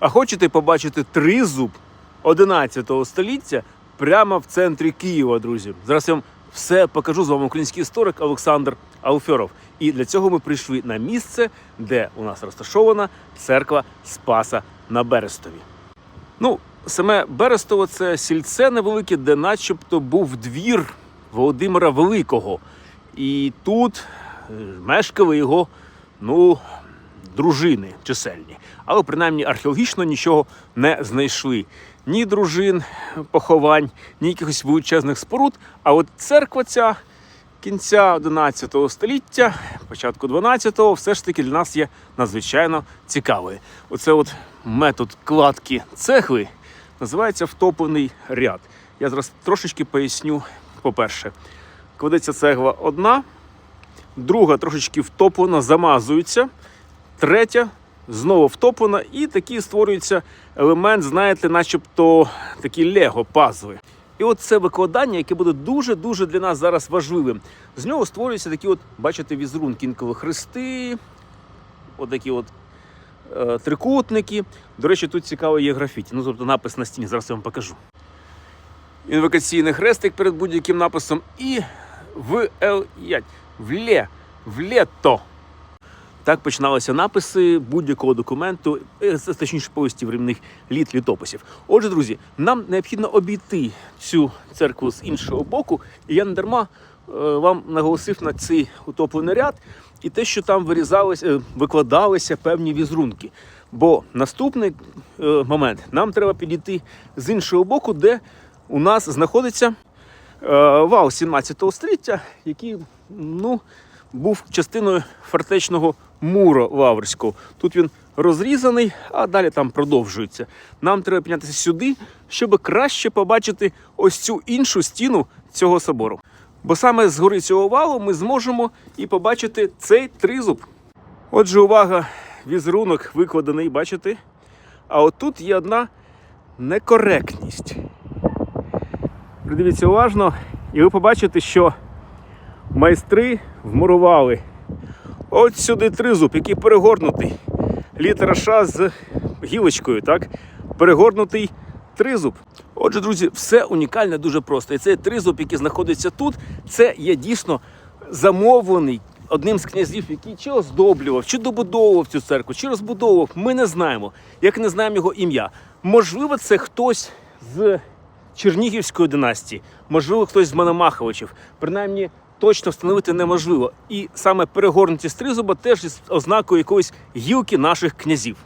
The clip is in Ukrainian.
А хочете побачити тризуб 11 століття прямо в центрі Києва, друзі? Зараз я вам все покажу з вами український історик Олександр Алфьоров. І для цього ми прийшли на місце, де у нас розташована церква Спаса на Берестові. Ну, саме Берестово це сільце невелике, де начебто був двір Володимира Великого. І тут е, мешкали його, ну, дружини чисельні. Але принаймні археологічно нічого не знайшли. Ні дружин, поховань, ні якихось величезних споруд. А от церква ця кінця 11 століття, початку 12-го, все ж таки для нас є надзвичайно цікавою. Оце от метод кладки цегли називається втоплений ряд. Я зараз трошечки поясню. По-перше, кладеться цегла одна, друга трошечки втоплена, замазується, третя знову втоплена, і такий створюється елемент, знаєте, начебто такі лего пазли. І от це викладання, яке буде дуже-дуже для нас зараз важливим. З нього створюються такі, от, бачите, візерунки, інколи хрести, отакі от е, трикутники. До речі, тут цікаво є графіті. Ну, тобто напис на стіні, зараз я вам покажу. Інвокаційний хрестик перед будь-яким написом і в Л в лє, в лето. Так починалися написи будь-якого документу, е, точніше повісті временних літ літописів. Отже, друзі, нам необхідно обійти цю церкву з іншого боку, і я не дарма е, вам наголосив на цей утоплений ряд і те, що там вирізалися, е, викладалися певні візерунки. Бо наступний момент нам треба підійти з іншого боку, де у нас знаходиться вал 17 століття, який ну, був частиною фортечного муру Лаврського. Тут він розрізаний, а далі там продовжується. Нам треба піднятися сюди, щоб краще побачити ось цю іншу стіну цього собору. Бо саме з гори цього валу ми зможемо і побачити цей тризуб. Отже, увага, візерунок викладений, бачите? А отут є одна некоректність. Придивіться уважно, і ви побачите, що майстри вмурували от сюди тризуб, який перегорнутий. Літера Ш з гілочкою, так? Перегорнутий тризуб. Отже, друзі, все унікальне дуже просто. І цей тризуб, який знаходиться тут, це є дійсно замовлений одним з князів, який чи оздоблював, чи добудовував цю церкву, чи розбудовував. Ми не знаємо, як не знаємо його ім'я. Можливо, це хтось з Чернігівської династії, можливо, хтось з Мономаховичів. Принаймні, точно встановити неможливо. І саме перегорнуті стризуба теж є ознакою якоїсь гілки наших князів.